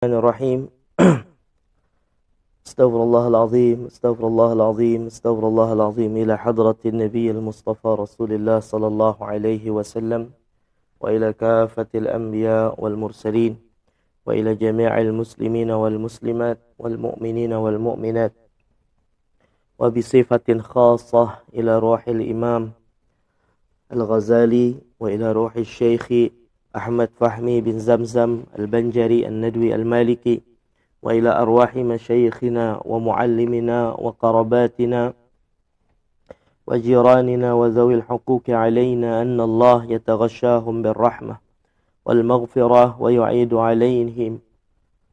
الرحمن الرحيم. استغفر الله العظيم استغفر الله العظيم استغفر الله العظيم إلى حضرة النبي المصطفى رسول الله صلى الله عليه وسلم وإلى كافة الأنبياء والمرسلين وإلى جميع المسلمين والمسلمات والمؤمنين والمؤمنات. وبصفة خاصة إلى روح الإمام الغزالي وإلى روح الشيخ أحمد فحمي بن زمزم البنجري الندوي المالكي وإلى أرواح مشايخنا ومعلمنا وقرباتنا وجيراننا وذوي الحقوق علينا أن الله يتغشاهم بالرحمة والمغفرة ويعيد عليهم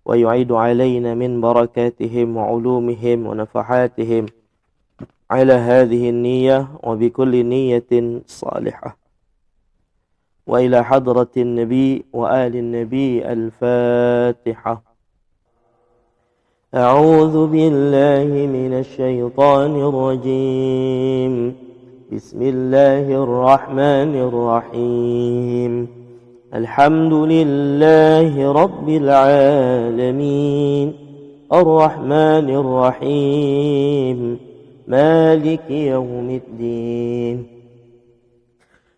ويعيد علينا من بركاتهم وعلومهم ونفحاتهم على هذه النية وبكل نية صالحة. وإلى حضرة النبي وآل النبي الفاتحة. أعوذ بالله من الشيطان الرجيم. بسم الله الرحمن الرحيم. الحمد لله رب العالمين. الرحمن الرحيم. مالك يوم الدين.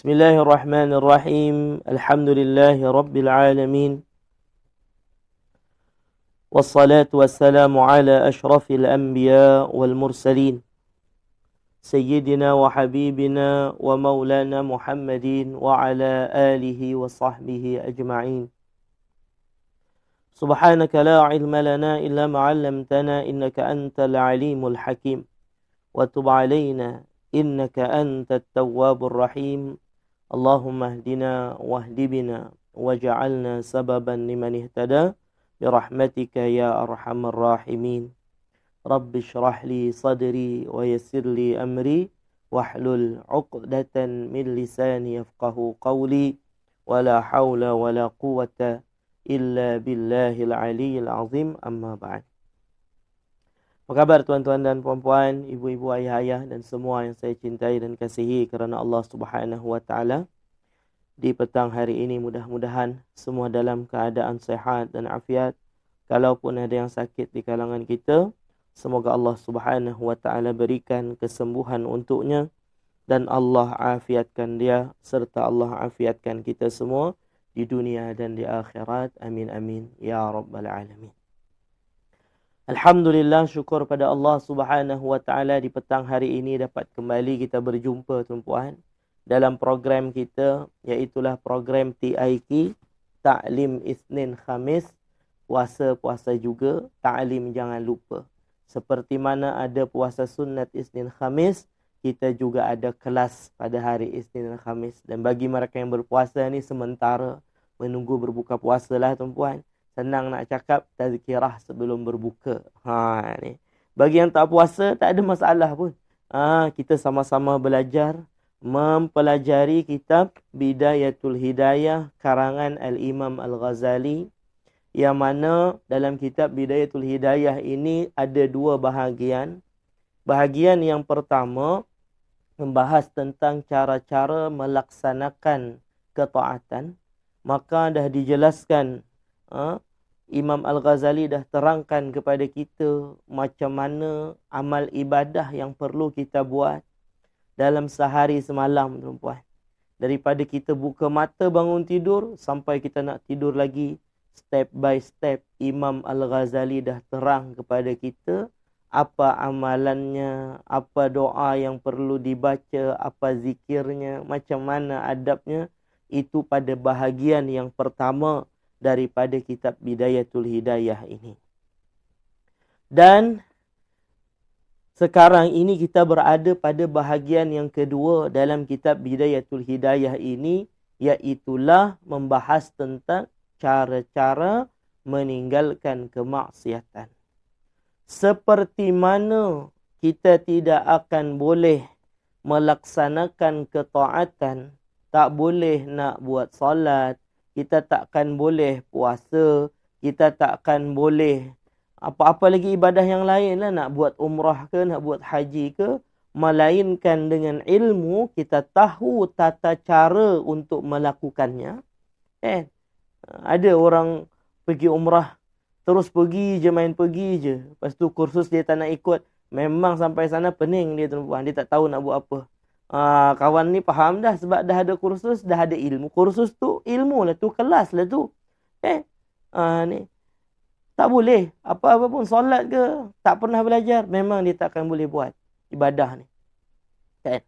بسم الله الرحمن الرحيم الحمد لله رب العالمين والصلاة والسلام على أشرف الأنبياء والمرسلين سيدنا وحبيبنا ومولانا محمد وعلى آله وصحبه أجمعين سبحانك لا علم لنا إلا ما علمتنا إنك أنت العليم الحكيم وتب علينا إنك أنت التواب الرحيم اللهم اهدنا واهد بنا وجعلنا سببا لمن اهتدى برحمتك يا أرحم الراحمين. رب اشرح لي صدري ويسر لي أمري واحلل عقدة من لساني يفقه قولي. ولا حول ولا قوة إلا بالله العلي العظيم. أما بعد. Apa khabar tuan-tuan dan puan-puan, ibu-ibu, ayah-ayah dan semua yang saya cintai dan kasihi kerana Allah Subhanahu wa taala. Di petang hari ini mudah-mudahan semua dalam keadaan sehat dan afiat. Kalaupun ada yang sakit di kalangan kita, semoga Allah Subhanahu wa taala berikan kesembuhan untuknya dan Allah afiatkan dia serta Allah afiatkan kita semua di dunia dan di akhirat. Amin amin ya rabbal alamin. Alhamdulillah syukur pada Allah Subhanahu wa taala di petang hari ini dapat kembali kita berjumpa tuan-puan dalam program kita iaitu program TIK Ta'lim Isnin Khamis puasa-puasa juga. Ta'lim jangan lupa. Seperti mana ada puasa sunat Isnin Khamis kita juga ada kelas pada hari Isnin dan Khamis. Dan bagi mereka yang berpuasa ni sementara menunggu berbuka puasa lah tuan-puan senang nak cakap tazkirah sebelum berbuka. Ha ni. Bagi yang tak puasa tak ada masalah pun. Ha kita sama-sama belajar mempelajari kitab Bidayatul Hidayah karangan Al-Imam Al-Ghazali yang mana dalam kitab Bidayatul Hidayah ini ada dua bahagian. Bahagian yang pertama membahas tentang cara-cara melaksanakan ketaatan. Maka dah dijelaskan ha, Imam Al-Ghazali dah terangkan kepada kita macam mana amal ibadah yang perlu kita buat dalam sehari semalam tuan-puan. Daripada kita buka mata bangun tidur sampai kita nak tidur lagi step by step Imam Al-Ghazali dah terang kepada kita apa amalannya, apa doa yang perlu dibaca, apa zikirnya, macam mana adabnya. Itu pada bahagian yang pertama daripada kitab Bidayatul Hidayah ini. Dan sekarang ini kita berada pada bahagian yang kedua dalam kitab Bidayatul Hidayah ini iaitulah membahas tentang cara-cara meninggalkan kemaksiatan. seperti mana kita tidak akan boleh melaksanakan ketaatan, tak boleh nak buat solat, kita takkan boleh puasa, kita takkan boleh apa-apa lagi ibadah yang lain lah nak buat umrah ke nak buat haji ke melainkan dengan ilmu kita tahu tata cara untuk melakukannya. Eh ada orang pergi umrah terus pergi je main pergi je. Lepas tu kursus dia tak nak ikut memang sampai sana pening dia tuan dia tak tahu nak buat apa uh, kawan ni faham dah sebab dah ada kursus dah ada ilmu kursus tu ilmu lah tu kelas lah tu eh uh, ni tak boleh. Apa-apa pun solat ke, tak pernah belajar, memang dia tak akan boleh buat ibadah ni. Kan?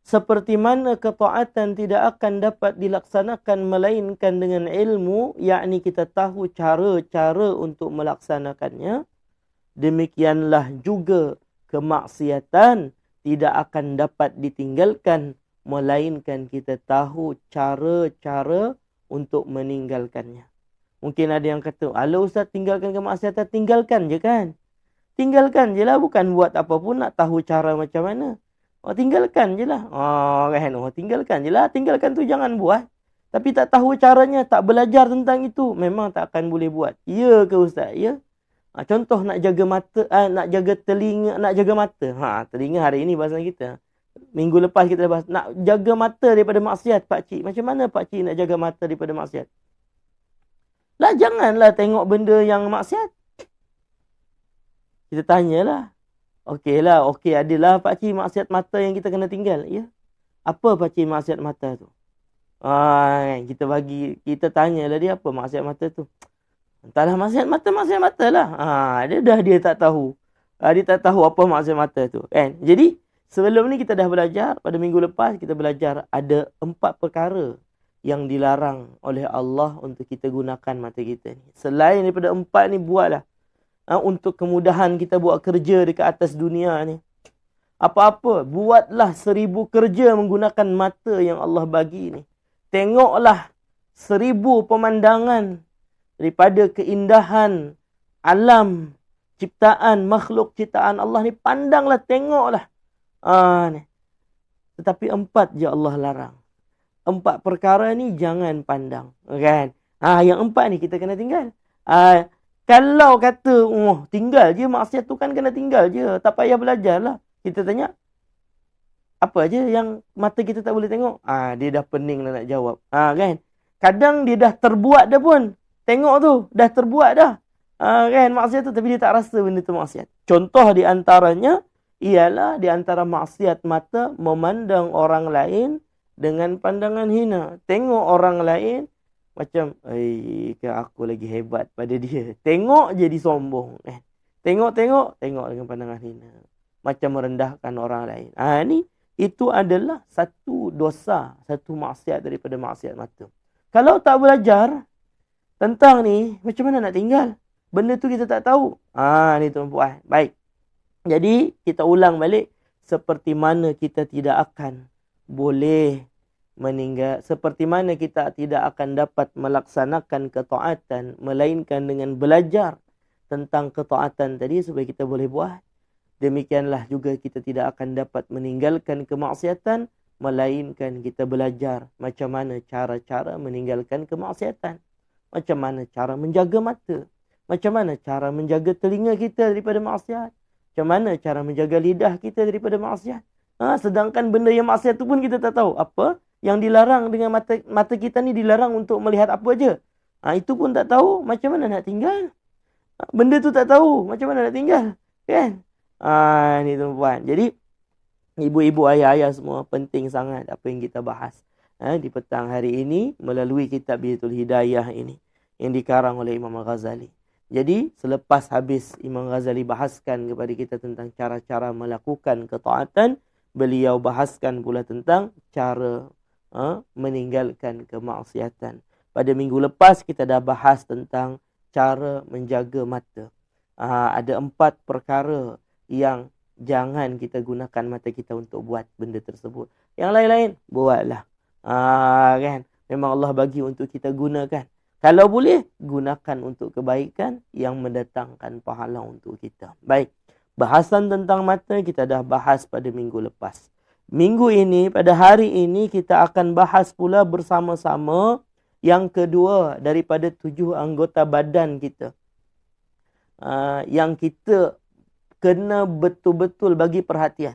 Seperti mana ketaatan tidak akan dapat dilaksanakan melainkan dengan ilmu, yakni kita tahu cara-cara untuk melaksanakannya, demikianlah juga kemaksiatan tidak akan dapat ditinggalkan melainkan kita tahu cara-cara untuk meninggalkannya. Mungkin ada yang kata, ala Ustaz tinggalkan kemaksiatan, tinggalkan je kan. Tinggalkan je lah, bukan buat apa pun nak tahu cara macam mana. Oh, tinggalkan je lah. Oh, kan? oh, tinggalkan je lah. Tinggalkan tu jangan buat. Tapi tak tahu caranya, tak belajar tentang itu, memang tak akan boleh buat. Ya ke Ustaz? Ya. Ha, contoh nak jaga mata, ha, nak jaga telinga, nak jaga mata. Ha, telinga hari ini bahasa kita. Minggu lepas kita bahas. Nak jaga mata daripada maksiat, Pak Cik. Macam mana Pak Cik nak jaga mata daripada maksiat? Lah janganlah tengok benda yang maksiat. Kita tanyalah. Okeylah, okey adalah pak cik maksiat mata yang kita kena tinggal, ya. Apa pak cik maksiat mata tu? Ah, kita bagi kita tanyalah dia apa maksiat mata tu. Entahlah maksiat mata maksiat mata lah. Ah, dia dah dia tak tahu. Ah, dia tak tahu apa maksiat mata tu, kan? Jadi sebelum ni kita dah belajar pada minggu lepas kita belajar ada empat perkara yang dilarang oleh Allah untuk kita gunakan mata kita ni. Selain daripada empat ni buatlah ha, untuk kemudahan kita buat kerja dekat atas dunia ni. Apa-apa, buatlah seribu kerja menggunakan mata yang Allah bagi ni. Tengoklah seribu pemandangan daripada keindahan alam ciptaan makhluk ciptaan Allah ni pandanglah tengoklah. Ah ni. Tetapi empat je Allah larang empat perkara ni jangan pandang. Kan? Ha, yang empat ni kita kena tinggal. Ha, kalau kata, oh, tinggal je, maksiat tu kan kena tinggal je. Tak payah belajar lah. Kita tanya, apa aja yang mata kita tak boleh tengok? Ah, ha, dia dah pening lah nak jawab. Ha, kan? Kadang dia dah terbuat dah pun. Tengok tu, dah terbuat dah. Ha, kan? Maksiat tu, tapi dia tak rasa benda tu maksiat. Contoh di antaranya, ialah di antara maksiat mata memandang orang lain dengan pandangan hina. Tengok orang lain macam, eh, kan aku lagi hebat pada dia. Tengok jadi sombong. Eh. Tengok-tengok, tengok dengan pandangan hina. Macam merendahkan orang lain. Ah ha, ni itu adalah satu dosa, satu maksiat daripada maksiat mata. Kalau tak belajar tentang ni, macam mana nak tinggal? Benda tu kita tak tahu. Ah ha, ni tuan-puan. Baik. Jadi, kita ulang balik seperti mana kita tidak akan boleh meninggal seperti mana kita tidak akan dapat melaksanakan ketaatan melainkan dengan belajar tentang ketaatan tadi supaya kita boleh buat demikianlah juga kita tidak akan dapat meninggalkan kemaksiatan melainkan kita belajar macam mana cara-cara meninggalkan kemaksiatan macam mana cara menjaga mata macam mana cara menjaga telinga kita daripada maksiat macam mana cara menjaga lidah kita daripada maksiat Ha, sedangkan benda yang maksiat tu pun kita tak tahu. Apa? Yang dilarang dengan mata mata kita ni dilarang untuk melihat apa aja. Ha, itu pun tak tahu macam mana nak tinggal. Ha, benda tu tak tahu macam mana nak tinggal. Kan? Ha, ni tuan-puan. Jadi, ibu-ibu, ayah-ayah semua penting sangat apa yang kita bahas. Ha, di petang hari ini melalui kitab Bidatul Hidayah ini. Yang dikarang oleh Imam Al-Ghazali. Jadi, selepas habis Imam Ghazali bahaskan kepada kita tentang cara-cara melakukan ketaatan, beliau bahaskan pula tentang cara ha, meninggalkan kemaksiatan. Pada minggu lepas kita dah bahas tentang cara menjaga mata. Ha, ada empat perkara yang jangan kita gunakan mata kita untuk buat benda tersebut. Yang lain-lain, buatlah. Ha, kan? Memang Allah bagi untuk kita gunakan. Kalau boleh, gunakan untuk kebaikan yang mendatangkan pahala untuk kita. Baik, bahasan tentang mata kita dah bahas pada minggu lepas. Minggu ini, pada hari ini kita akan bahas pula bersama-sama yang kedua daripada tujuh anggota badan kita. Uh, yang kita kena betul-betul bagi perhatian.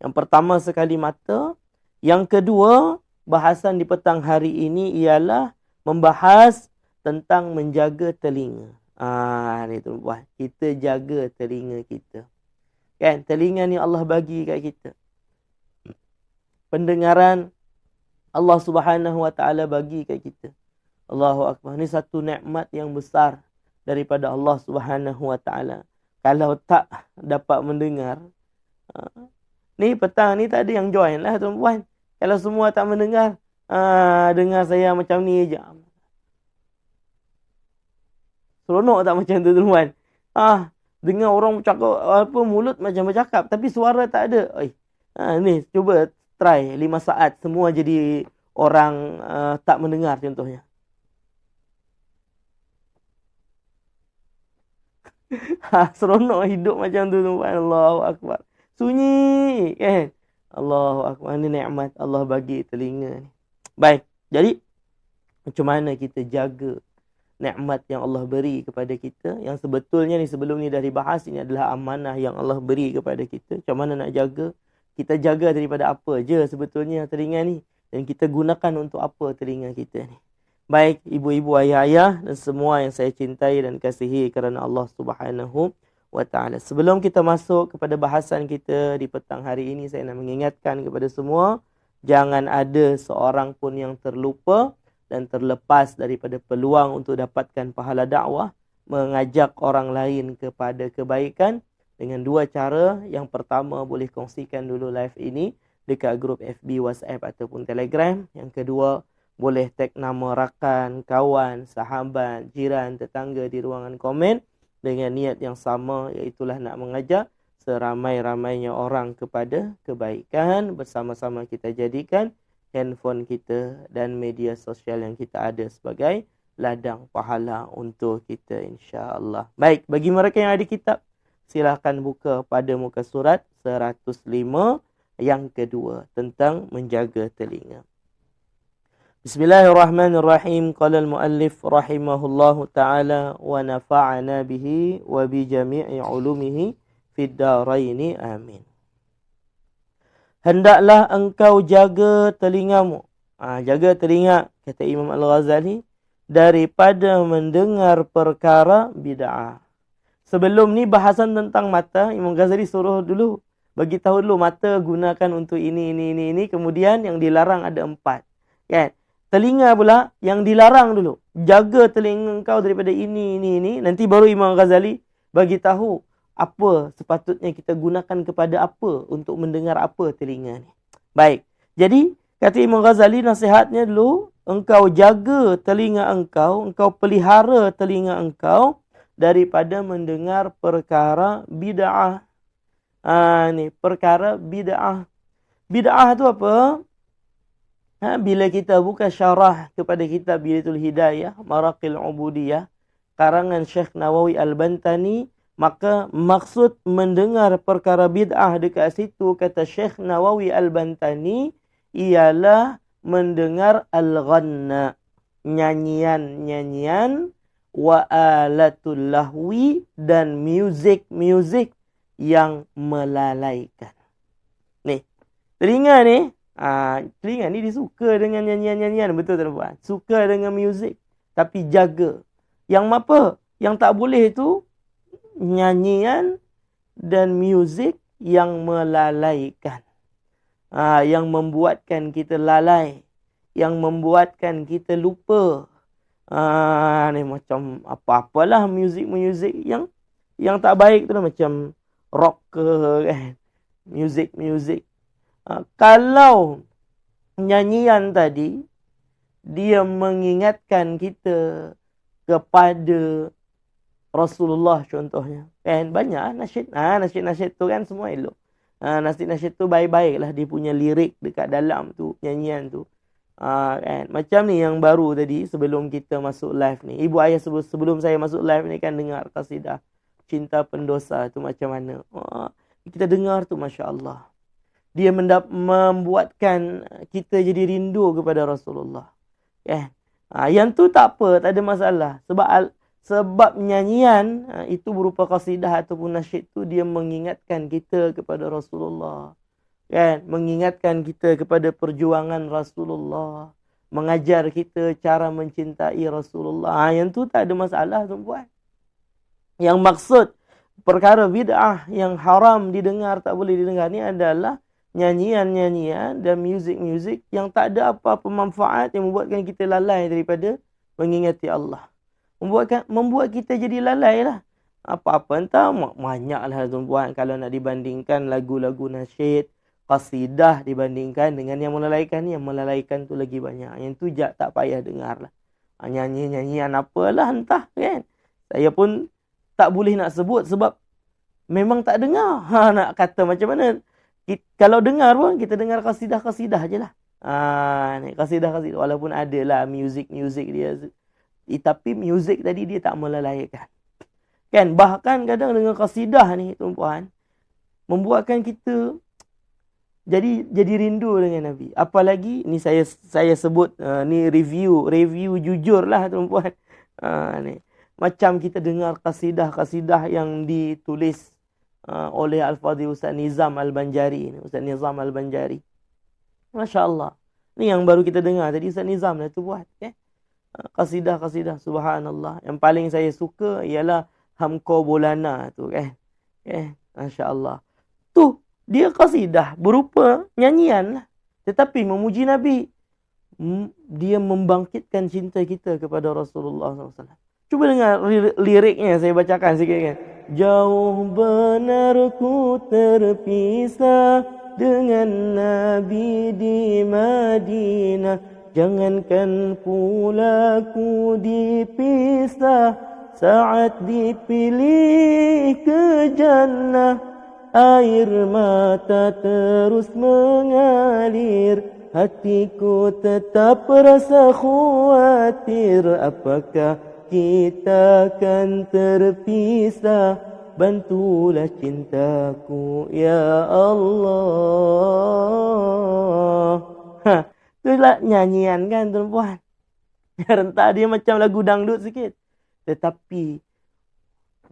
Yang pertama sekali mata. Yang kedua, bahasan di petang hari ini ialah membahas tentang menjaga telinga. Ah ni tu buat. Kita jaga telinga kita. Kan telinga ni Allah bagi kat kita. Pendengaran Allah Subhanahu Wa Taala bagi kat kita. Allahu Akbar. Ni satu nikmat yang besar daripada Allah Subhanahu Wa Taala. Kalau tak dapat mendengar, ah, ni petang ni tak ada yang join lah tuan-puan. Kalau semua tak mendengar, ah, dengar saya macam ni je. Seronok tak macam tu tuan Ah, dengar orang cakap apa mulut macam bercakap tapi suara tak ada. Oi. Ha, ni cuba try 5 saat semua jadi orang uh, tak mendengar contohnya. ha, seronok hidup macam tu tuan. Allahu akbar. Sunyi kan. Allahu akbar. Ni nikmat Allah bagi telinga ni. Baik. Jadi macam mana kita jaga nikmat yang Allah beri kepada kita yang sebetulnya ni sebelum ni dah dibahas ini adalah amanah yang Allah beri kepada kita macam mana nak jaga kita jaga daripada apa je sebetulnya telinga ni dan kita gunakan untuk apa telinga kita ni baik ibu-ibu ayah-ayah dan semua yang saya cintai dan kasihi kerana Allah Subhanahu wa taala sebelum kita masuk kepada bahasan kita di petang hari ini saya nak mengingatkan kepada semua jangan ada seorang pun yang terlupa dan terlepas daripada peluang untuk dapatkan pahala dakwah mengajak orang lain kepada kebaikan dengan dua cara. Yang pertama boleh kongsikan dulu live ini dekat grup FB, WhatsApp ataupun Telegram. Yang kedua boleh tag nama rakan, kawan, sahabat, jiran, tetangga di ruangan komen dengan niat yang sama iaitu nak mengajak seramai-ramainya orang kepada kebaikan bersama-sama kita jadikan handphone kita dan media sosial yang kita ada sebagai ladang pahala untuk kita insya-Allah. Baik, bagi mereka yang ada kitab, silakan buka pada muka surat 105 yang kedua tentang menjaga telinga. Bismillahirrahmanirrahim. Qala al-muallif rahimahullahu taala wa nafa'ana bihi wa bi jami'i ulumihi fid dharain. Amin hendaklah engkau jaga telingamu. Ha, jaga telinga, kata Imam Al-Ghazali, daripada mendengar perkara bid'ah. Sebelum ni bahasan tentang mata, Imam Ghazali suruh dulu, bagi tahu dulu mata gunakan untuk ini, ini, ini, ini. Kemudian yang dilarang ada empat. Kan? Telinga pula yang dilarang dulu. Jaga telinga engkau daripada ini, ini, ini. Nanti baru Imam Ghazali bagi tahu apa sepatutnya kita gunakan kepada apa untuk mendengar apa telinga ni. Baik. Jadi, kata Imam Ghazali nasihatnya dulu, engkau jaga telinga engkau, engkau pelihara telinga engkau daripada mendengar perkara bid'ah. Ha, ni, perkara bid'ah. Bid'ah tu apa? Ha, bila kita buka syarah kepada kitab Bidatul Hidayah, Maraqil Ubudiyah, karangan Syekh Nawawi Al-Bantani, Maka maksud mendengar perkara bid'ah dekat situ kata Syekh Nawawi Al-Bantani ialah mendengar al-ghanna nyanyian-nyanyian wa alatul lahwi dan muzik-muzik yang melalaikan. Ni, telinga ni, ah telinga ni disuka dengan nyanyian-nyanyian betul tak puan? Suka dengan muzik tapi jaga. Yang apa? Yang tak boleh tu nyanyian dan muzik yang melalaikan. Ha, yang membuatkan kita lalai. Yang membuatkan kita lupa. Ha, ni macam apa-apalah muzik-muzik yang yang tak baik tu lah. Macam rock ke kan. Muzik-muzik. Ha, kalau nyanyian tadi, dia mengingatkan kita kepada Rasulullah contohnya. Kan banyak ah, nasyid. Ha, nasyid-nasyid tu kan semua elok. Ha, nasyid-nasyid tu baik-baik lah dia punya lirik dekat dalam tu, nyanyian tu. Ha, kan? Macam ni yang baru tadi sebelum kita masuk live ni. Ibu ayah sebelum, sebelum saya masuk live ni kan dengar kasidah. Cinta pendosa tu macam mana. Ha, kita dengar tu Masya Allah. Dia mendap- membuatkan kita jadi rindu kepada Rasulullah. Kan? Ha, yang tu tak apa, tak ada masalah. Sebab al- sebab nyanyian ha, itu berupa kasidah ataupun nasyid tu dia mengingatkan kita kepada Rasulullah kan mengingatkan kita kepada perjuangan Rasulullah mengajar kita cara mencintai Rasulullah ha, yang tu tak ada masalah tuan-puan yang maksud perkara bid'ah yang haram didengar tak boleh didengar ni adalah nyanyian-nyanyian dan muzik-muzik yang tak ada apa-apa manfaat yang membuatkan kita lalai daripada mengingati Allah. Membuatkan membuat kita jadi lalai lah. Apa-apa entah banyak lah tuan-puan kalau nak dibandingkan lagu-lagu nasyid qasidah dibandingkan dengan yang melalaikan ni yang melalaikan tu lagi banyak. Yang tu jak tak payah dengar lah. Ha, nyanyi-nyanyian apalah entah kan? Saya pun tak boleh nak sebut sebab memang tak dengar. Ha, nak kata macam mana kita, kalau dengar pun kita dengar qasidah-qasidah je lah ha, qasidah-qasidah walaupun ada lah music-music dia tapi music tadi dia tak melalaikan kan bahkan kadang dengan qasidah ni tuan-puan membuatkan kita jadi jadi rindu dengan Nabi. Apalagi ni saya saya sebut uh, ni review review jujur lah tuan-puan. Uh, ni. Macam kita dengar kasidah-kasidah yang ditulis uh, oleh Al-Fadhi Ustaz Nizam Al-Banjari. Ustaz Nizam Al-Banjari. Masya Allah. Ni yang baru kita dengar tadi Ustaz Nizam lah tu buat. Okay? Uh, kasidah-kasidah subhanallah. Yang paling saya suka ialah Hamko Bolana tu kan. Okay? Masya Allah. Tu dia qasidah berupa nyanyian lah. Tetapi memuji Nabi. Dia membangkitkan cinta kita kepada Rasulullah SAW. Cuba dengar liriknya saya bacakan sikit kan. Jauh benar ku terpisah dengan Nabi di Madinah. Jangankan pula ku dipisah saat dipilih ke jannah air mata terus mengalir hatiku tetap rasa khawatir apakah kita akan terpisah. Bantulah cintaku ya Allah. Ha itulah nyanyian kan tuan-puan? Rentak dia macam lagu dangdut sikit. Tetapi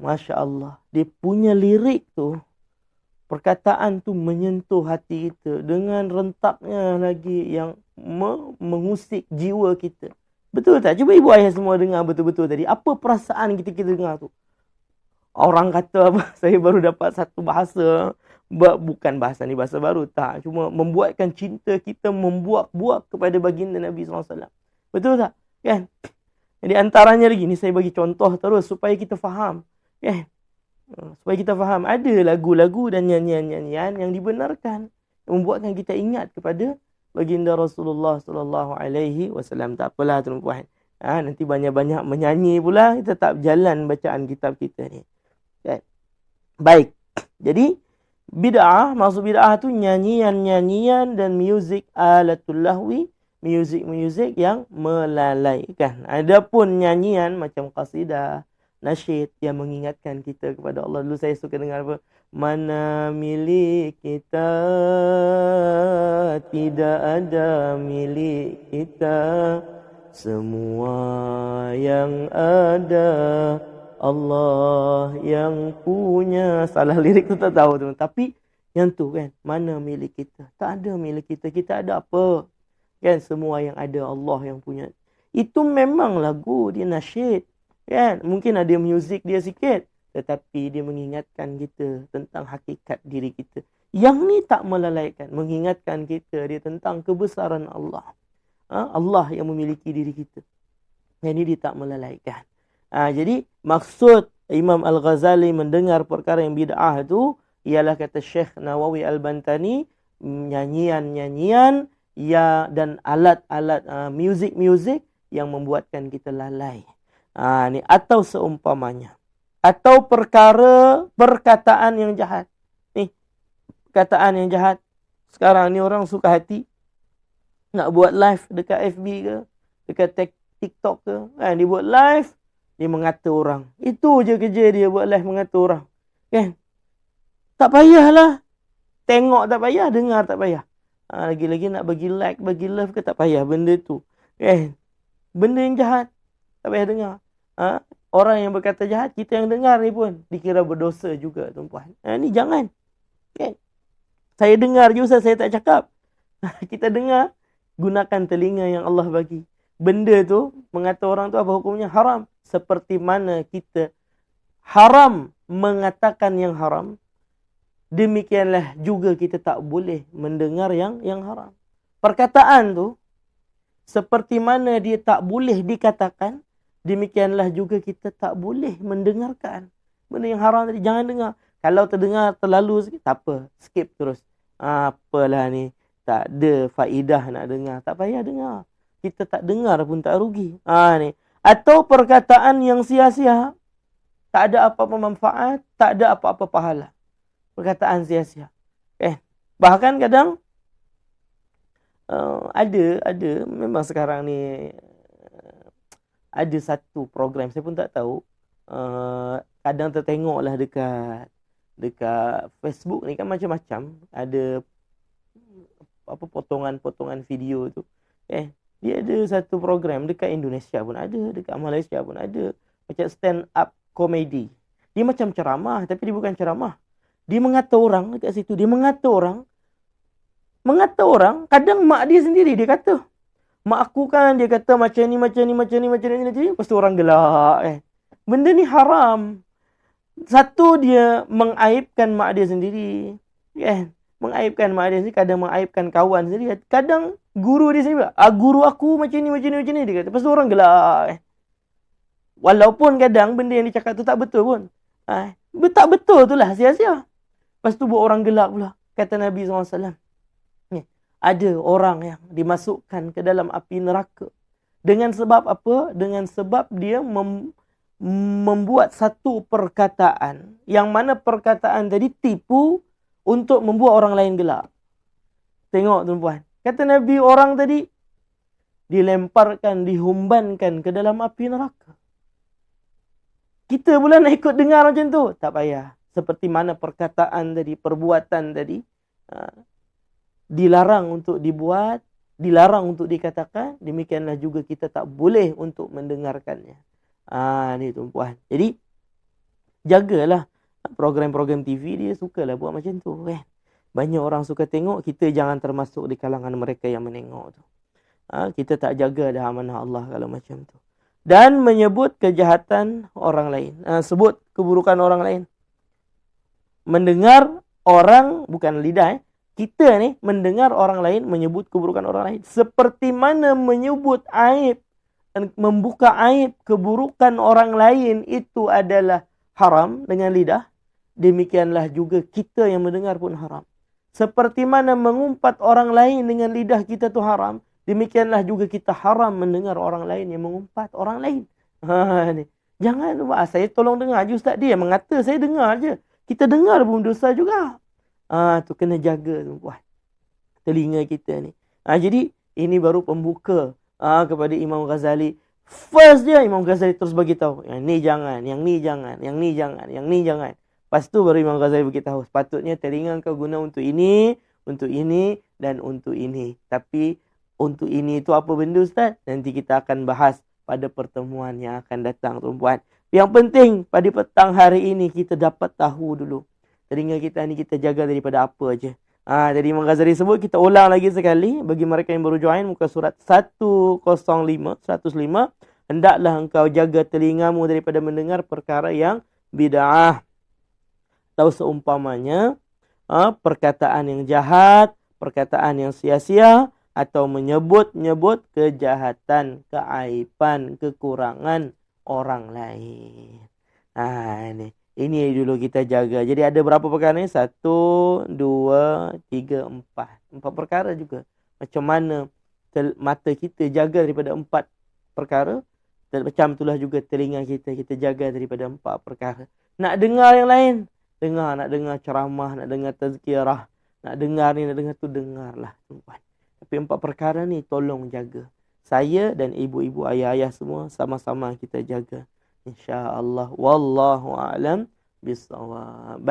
Masya Allah dia punya lirik tu perkataan tu menyentuh hati kita dengan rentaknya lagi yang mengusik jiwa kita. Betul tak? Cuba ibu ayah semua dengar betul-betul tadi. Apa perasaan kita kita dengar tu? Orang kata apa? Saya baru dapat satu bahasa. Bukan bahasa ni bahasa baru. Tak. Cuma membuatkan cinta kita membuat-buat kepada baginda Nabi SAW. Betul tak? Kan? Jadi antaranya lagi ni saya bagi contoh terus supaya kita faham. Kan? Ha, supaya kita faham ada lagu-lagu dan nyanyian-nyanyian yang dibenarkan yang membuatkan kita ingat kepada baginda Rasulullah sallallahu alaihi wasallam. Tak apalah tuan-puan. Ha, nanti banyak-banyak menyanyi pula kita tak berjalan bacaan kitab kita ni. Okay. baik. Jadi bid'ah maksud bid'ah tu nyanyian-nyanyian dan muzik alatul lahwi muzik-muzik yang melalaikan. Adapun nyanyian macam qasidah nasyid yang mengingatkan kita kepada Allah. Dulu saya suka dengar apa? Mana milik kita? Tidak ada milik kita. Semua yang ada Allah yang punya. Salah lirik tu tak tahu tu tapi yang tu kan mana milik kita? Tak ada milik kita. Kita ada apa? Kan semua yang ada Allah yang punya. Itu memang lagu dia nasyid Kan? Mungkin ada muzik dia sikit. Tetapi dia mengingatkan kita tentang hakikat diri kita. Yang ni tak melalaikan. Mengingatkan kita dia tentang kebesaran Allah. Ha? Allah yang memiliki diri kita. Yang ni dia tak melalaikan. Ha, jadi maksud Imam Al-Ghazali mendengar perkara yang bid'ah itu. Ialah kata Syekh Nawawi Al-Bantani. Nyanyian-nyanyian ya, dan alat-alat uh, muzik-muzik yang membuatkan kita lalai. Ha, ni atau seumpamanya. Atau perkara perkataan yang jahat. Ni perkataan yang jahat. Sekarang ni orang suka hati nak buat live dekat FB ke, dekat TikTok ke, kan dia buat live, dia mengata orang. Itu je kerja dia buat live mengata orang. Kan? Tak payahlah. Tengok tak payah, dengar tak payah. Ha, lagi-lagi nak bagi like, bagi love ke tak payah benda tu. Kan? Benda yang jahat. Tak payah dengar. Ha? Orang yang berkata jahat, kita yang dengar ni pun dikira berdosa juga tuan-puan. Ha, ni jangan. Kan? Saya dengar je saya tak cakap. kita dengar, gunakan telinga yang Allah bagi. Benda tu, mengata orang tu apa hukumnya? Haram. Seperti mana kita haram mengatakan yang haram, demikianlah juga kita tak boleh mendengar yang yang haram. Perkataan tu seperti mana dia tak boleh dikatakan, demikianlah juga kita tak boleh mendengarkan. Benda yang haram tadi jangan dengar. Kalau terdengar terlalu sikit, tak apa, skip terus. Ah, apalah ni, tak ada faedah nak dengar. Tak payah dengar. Kita tak dengar pun tak rugi. Ah ni. Atau perkataan yang sia-sia, tak ada apa-apa manfaat, tak ada apa-apa pahala perkataan sia-sia. Eh, bahkan kadang uh, ada ada memang sekarang ni ada satu program saya pun tak tahu uh, kadang tertengoklah dekat dekat Facebook ni kan macam-macam ada apa potongan-potongan video tu. Eh, dia ada satu program dekat Indonesia pun ada, dekat Malaysia pun ada. Macam stand up comedy. Dia macam ceramah tapi dia bukan ceramah. Dia mengata orang dekat situ. Dia mengata orang. Mengata orang. Kadang mak dia sendiri dia kata. Mak aku kan dia kata macam ni, macam ni, macam ni, macam ni. Macam ni. Lepas tu orang gelak. Eh. Benda ni haram. Satu dia mengaibkan mak dia sendiri. Eh. Mengaibkan mak dia sendiri. Kadang mengaibkan kawan sendiri. Kadang guru dia sendiri. Ah, guru aku macam ni, macam ni, macam ni. Dia kata. Lepas tu orang gelak. Eh. Walaupun kadang benda yang dia cakap tu tak betul pun. Eh. Tak betul tu lah sia-sia. Lepas tu buat orang gelap pula. Kata Nabi SAW. Ada orang yang dimasukkan ke dalam api neraka. Dengan sebab apa? Dengan sebab dia mem membuat satu perkataan. Yang mana perkataan tadi tipu untuk membuat orang lain gelap. Tengok tuan-puan. Kata Nabi orang tadi dilemparkan, dihumbankan ke dalam api neraka. Kita pula nak ikut dengar macam tu. Tak payah seperti mana perkataan tadi, perbuatan tadi uh, dilarang untuk dibuat, dilarang untuk dikatakan, demikianlah juga kita tak boleh untuk mendengarkannya. Ah ni tuan-puan. Jadi jagalah program-program TV dia sukalah buat macam tu kan. Banyak orang suka tengok, kita jangan termasuk di kalangan mereka yang menengok tu. Ha, kita tak jaga dah amanah Allah kalau macam tu. Dan menyebut kejahatan orang lain. Ha, sebut keburukan orang lain mendengar orang bukan lidah eh, kita ni mendengar orang lain menyebut keburukan orang lain. Seperti mana menyebut aib dan membuka aib keburukan orang lain itu adalah haram dengan lidah. Demikianlah juga kita yang mendengar pun haram. Seperti mana mengumpat orang lain dengan lidah kita tu haram demikianlah juga kita haram mendengar orang lain yang mengumpat orang lain. Ha ni. Jangan lupa saya tolong dengar je ustaz. Dia mengata saya dengar je. Kita dengar pun dosa juga. Ah tu kena jaga tu puan. Telinga kita ni. Ah jadi ini baru pembuka ah kepada Imam Ghazali. First dia Imam Ghazali terus bagi tahu, yang ni jangan, yang ni jangan, yang ni jangan, yang ni jangan. Lepas tu baru Imam Ghazali bagi tahu, sepatutnya telinga kau guna untuk ini, untuk ini dan untuk ini. Tapi untuk ini itu apa benda Ustaz? Nanti kita akan bahas pada pertemuan yang akan datang tuan-puan. Yang penting pada petang hari ini kita dapat tahu dulu. Telinga kita ni kita jaga daripada apa aja. Ha, jadi Imam Ghazali sebut kita ulang lagi sekali bagi mereka yang baru join muka surat 105 105 hendaklah engkau jaga telingamu daripada mendengar perkara yang bid'ah. Tahu seumpamanya ha, perkataan yang jahat, perkataan yang sia-sia atau menyebut-nyebut kejahatan, keaiban, kekurangan orang lain. Ha, ini. Ini dulu kita jaga. Jadi ada berapa perkara ni? Satu, dua, tiga, empat. Empat perkara juga. Macam mana mata kita jaga daripada empat perkara. Dan macam itulah juga telinga kita. Kita jaga daripada empat perkara. Nak dengar yang lain? Dengar. Nak dengar ceramah. Nak dengar tazkirah. Nak dengar ni, nak dengar tu. Dengarlah. Tuan. Tapi empat perkara ni tolong jaga. Saya dan ibu-ibu ayah-ayah semua sama-sama kita jaga. InsyaAllah. Wallahu a'lam bisawab.